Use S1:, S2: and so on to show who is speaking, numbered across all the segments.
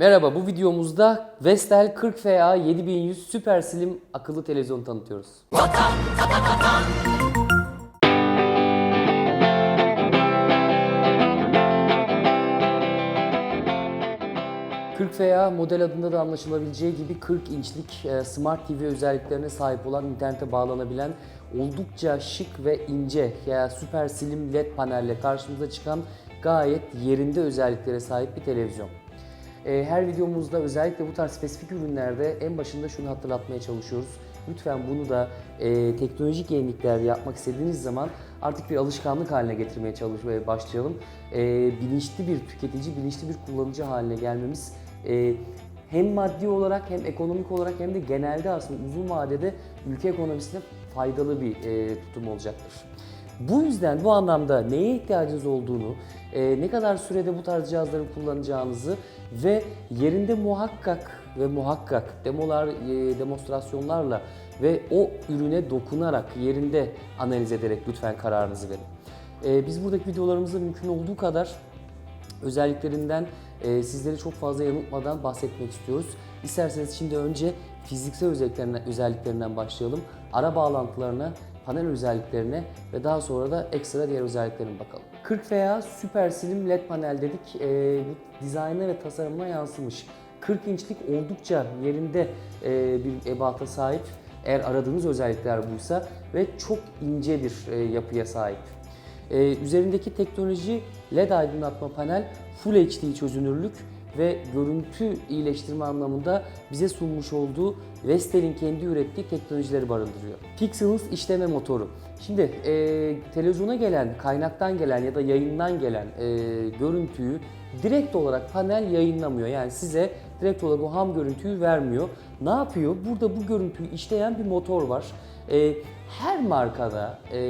S1: Merhaba bu videomuzda Vestel 40FA 7100 Super Slim akıllı televizyon tanıtıyoruz. FA model adında da anlaşılabileceği gibi 40 inçlik e, Smart TV özelliklerine sahip olan internete bağlanabilen oldukça şık ve ince ya süper slim led panelle karşımıza çıkan gayet yerinde özelliklere sahip bir televizyon. E, Her videomuzda özellikle bu tarz spesifik ürünlerde en başında şunu hatırlatmaya çalışıyoruz. Lütfen bunu da e, teknolojik yenilikler yapmak istediğiniz zaman artık bir alışkanlık haline getirmeye çalışmaya başlayalım. E, bilinçli bir tüketici, bilinçli bir kullanıcı haline gelmemiz e, hem maddi olarak hem ekonomik olarak hem de genelde aslında uzun vadede ülke ekonomisine faydalı bir e, tutum olacaktır. Bu yüzden bu anlamda neye ihtiyacınız olduğunu, e, ne kadar sürede bu tarz cihazları kullanacağınızı ve yerinde muhakkak ve muhakkak demolar, e, demonstrasyonlarla ve o ürüne dokunarak yerinde analiz ederek lütfen kararınızı verin. E, biz buradaki videolarımızda mümkün olduğu kadar özelliklerinden e, sizleri çok fazla yanıltmadan bahsetmek istiyoruz. İsterseniz şimdi önce fiziksel özelliklerinden, özelliklerinden başlayalım. Ara bağlantılarına, panel özelliklerine ve daha sonra da ekstra diğer özelliklerine bakalım. 40 veya süper slim led panel dedik. E, bu dizaynına ve tasarımına yansımış. 40 inçlik oldukça yerinde e, bir ebata sahip. Eğer aradığınız özellikler buysa ve çok ince bir e, yapıya sahip. Ee, üzerindeki teknoloji LED aydınlatma panel Full HD çözünürlük ve görüntü iyileştirme anlamında bize sunmuş olduğu Vestel'in kendi ürettiği teknolojileri barındırıyor. Pixels işleme motoru. Şimdi e, televizyona gelen, kaynaktan gelen ya da yayından gelen e, görüntüyü direkt olarak panel yayınlamıyor. Yani size direkt olarak o ham görüntüyü vermiyor. Ne yapıyor? Burada bu görüntüyü işleyen bir motor var. E, her markada, e,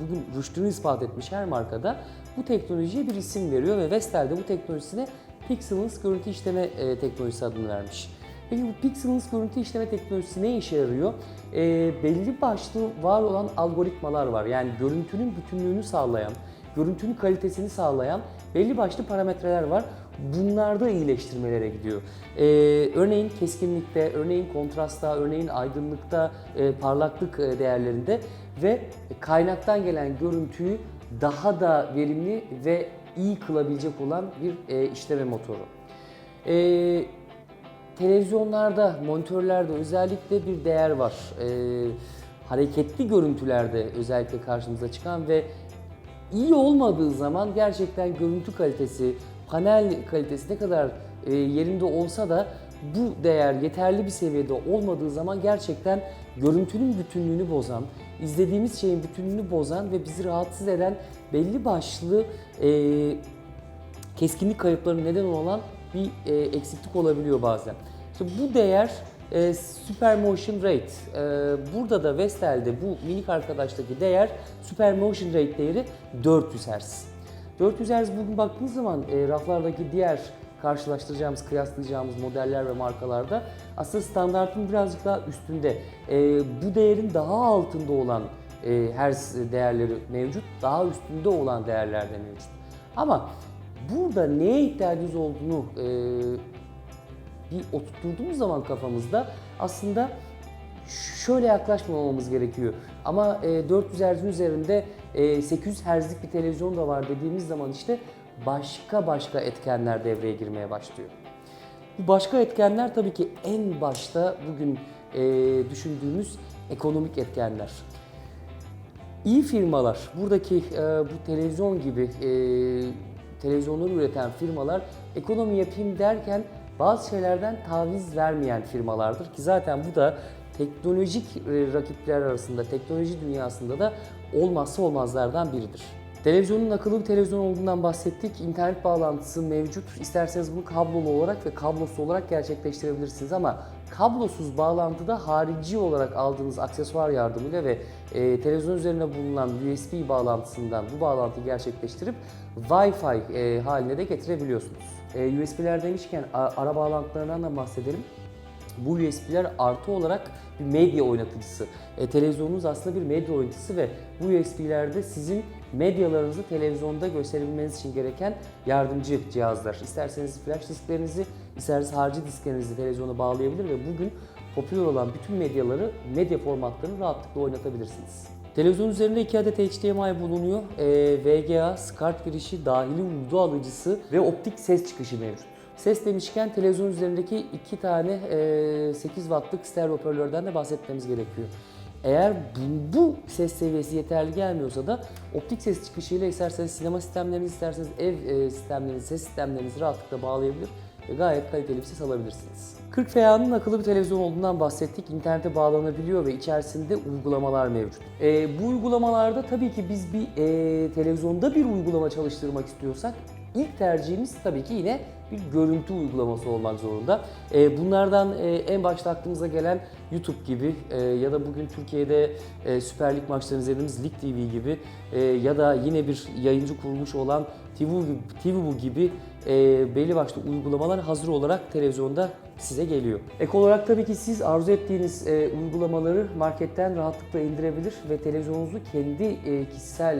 S1: bugün rüştünü ispat etmiş her markada bu teknolojiye bir isim veriyor ve Vestel de bu teknolojisine Pixelens görüntü işleme e, teknolojisi adını vermiş. Peki bu Pixelens görüntü işleme teknolojisi ne işe yarıyor? E, belli başlı var olan algoritmalar var. Yani görüntünün bütünlüğünü sağlayan, görüntünün kalitesini sağlayan belli başlı parametreler var. Bunlarda iyileştirmelere gidiyor. Ee, örneğin keskinlikte, örneğin kontrastta, örneğin aydınlıkta, e, parlaklık e, değerlerinde ve kaynaktan gelen görüntüyü daha da verimli ve iyi kılabilecek olan bir e, işleme motoru. Ee, televizyonlarda, monitörlerde özellikle bir değer var. Ee, hareketli görüntülerde özellikle karşımıza çıkan ve iyi olmadığı zaman gerçekten görüntü kalitesi, panel kalitesi ne kadar e, yerinde olsa da bu değer yeterli bir seviyede olmadığı zaman gerçekten görüntünün bütünlüğünü bozan, izlediğimiz şeyin bütünlüğünü bozan ve bizi rahatsız eden belli başlı e, keskinlik kayıplarına neden olan bir e, eksiklik olabiliyor bazen. İşte bu değer e, Super Motion Rate. E, burada da Vestel'de bu minik arkadaştaki değer Super Motion Rate değeri 400 Hz. 400 Hz bugün baktığınız zaman e, raflardaki diğer karşılaştıracağımız, kıyaslayacağımız modeller ve markalarda aslında standartın birazcık daha üstünde. E, bu değerin daha altında olan e, hertz değerleri mevcut, daha üstünde olan değerler de mevcut. Ama burada neye ihtiyacınız olduğunu e, bir oturttuğumuz zaman kafamızda aslında şöyle yaklaşmamamız gerekiyor. Ama e, 400 Hz'in üzerinde e, 800 Hz'lik bir televizyon da var dediğimiz zaman işte başka başka etkenler devreye girmeye başlıyor. Bu başka etkenler tabii ki en başta bugün e, düşündüğümüz ekonomik etkenler. İyi firmalar, buradaki e, bu televizyon gibi e, televizyonları üreten firmalar ekonomi yapayım derken bazı şeylerden taviz vermeyen firmalardır ki zaten bu da teknolojik e, rakipler arasında, teknoloji dünyasında da olmazsa olmazlardan biridir. Televizyonun akıllı bir televizyon olduğundan bahsettik. İnternet bağlantısı mevcut. İsterseniz bunu kablolu olarak ve kablosuz olarak gerçekleştirebilirsiniz ama kablosuz bağlantıda harici olarak aldığınız aksesuar yardımıyla ve e, televizyon üzerine bulunan USB bağlantısından bu bağlantıyı gerçekleştirip Wi-Fi e, haline de getirebiliyorsunuz. E, USB'ler demişken ara bağlantılarından da bahsedelim. Bu USB'ler artı olarak bir medya oynatıcısı. E, televizyonunuz aslında bir medya oynatıcısı ve bu USB'lerde sizin medyalarınızı televizyonda gösterebilmeniz için gereken yardımcı cihazlar. İsterseniz flash disklerinizi isterseniz harici disklerinizi televizyona bağlayabilir ve bugün popüler olan bütün medyaları, medya formatlarını rahatlıkla oynatabilirsiniz. Televizyon üzerinde 2 adet HDMI bulunuyor. Ee, VGA, SCART girişi, dahili uydu alıcısı ve optik ses çıkışı mevcut. Ses demişken televizyon üzerindeki iki tane e, 8 wattlık stereo hoparlörden de bahsetmemiz gerekiyor. Eğer bu, bu ses seviyesi yeterli gelmiyorsa da optik ses çıkışıyla isterseniz sinema sistemlerinizi, isterseniz ev e, sistemlerinizi, ses sistemlerinizi rahatlıkla bağlayabilir ve gayet kaliteli bir ses alabilirsiniz. 40 FA'nın akıllı bir televizyon olduğundan bahsettik. İnternete bağlanabiliyor ve içerisinde uygulamalar mevcut. E, bu uygulamalarda tabii ki biz bir e, televizyonda bir uygulama çalıştırmak istiyorsak ilk tercihimiz tabii ki yine bir görüntü uygulaması olmak zorunda. E, bunlardan e, en başta aklımıza gelen YouTube gibi e, ya da bugün Türkiye'de e, Süper Lig maçlarını izlediğimiz Lig TV gibi ya da yine bir yayıncı kurulmuş olan TVU gibi, gibi belli başlı uygulamalar hazır olarak televizyonda size geliyor. Ek olarak tabii ki siz arzu ettiğiniz uygulamaları marketten rahatlıkla indirebilir ve televizyonunuzu kendi kişisel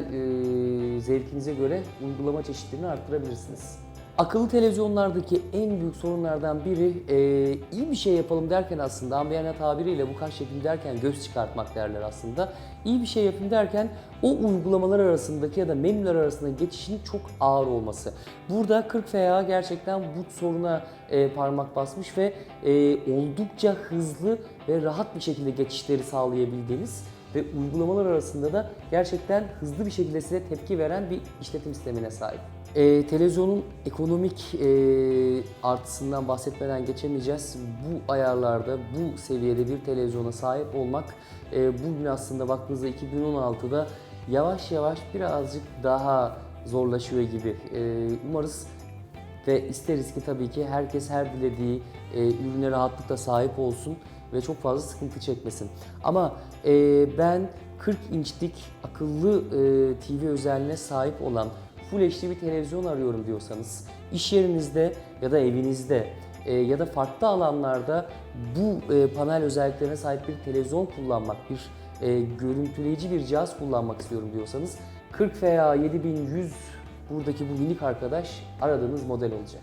S1: zevkinize göre uygulama çeşitlerini arttırabilirsiniz. Akıllı televizyonlardaki en büyük sorunlardan biri e, iyi bir şey yapalım derken aslında amiyane tabiriyle bu kaş yapayım derken göz çıkartmak derler aslında. İyi bir şey yapayım derken o uygulamalar arasındaki ya da menüler arasında geçişin çok ağır olması. Burada 40 FA gerçekten bu soruna e, parmak basmış ve e, oldukça hızlı ve rahat bir şekilde geçişleri sağlayabildiğiniz ve uygulamalar arasında da gerçekten hızlı bir şekilde size tepki veren bir işletim sistemine sahip. Ee, televizyonun ekonomik e, artısından bahsetmeden geçemeyeceğiz. Bu ayarlarda, bu seviyede bir televizyona sahip olmak e, bugün aslında baktığınızda 2016'da yavaş yavaş birazcık daha zorlaşıyor gibi. E, umarız ve isteriz ki tabii ki herkes her dilediği e, ürüne rahatlıkla sahip olsun ve çok fazla sıkıntı çekmesin. Ama e, ben 40 inçlik akıllı e, TV özelliğine sahip olan Full HD bir televizyon arıyorum diyorsanız iş yerinizde ya da evinizde e, ya da farklı alanlarda bu e, panel özelliklerine sahip bir televizyon kullanmak, bir e, görüntüleyici bir cihaz kullanmak istiyorum diyorsanız 40 veya 7100 buradaki bu minik arkadaş aradığınız model olacak.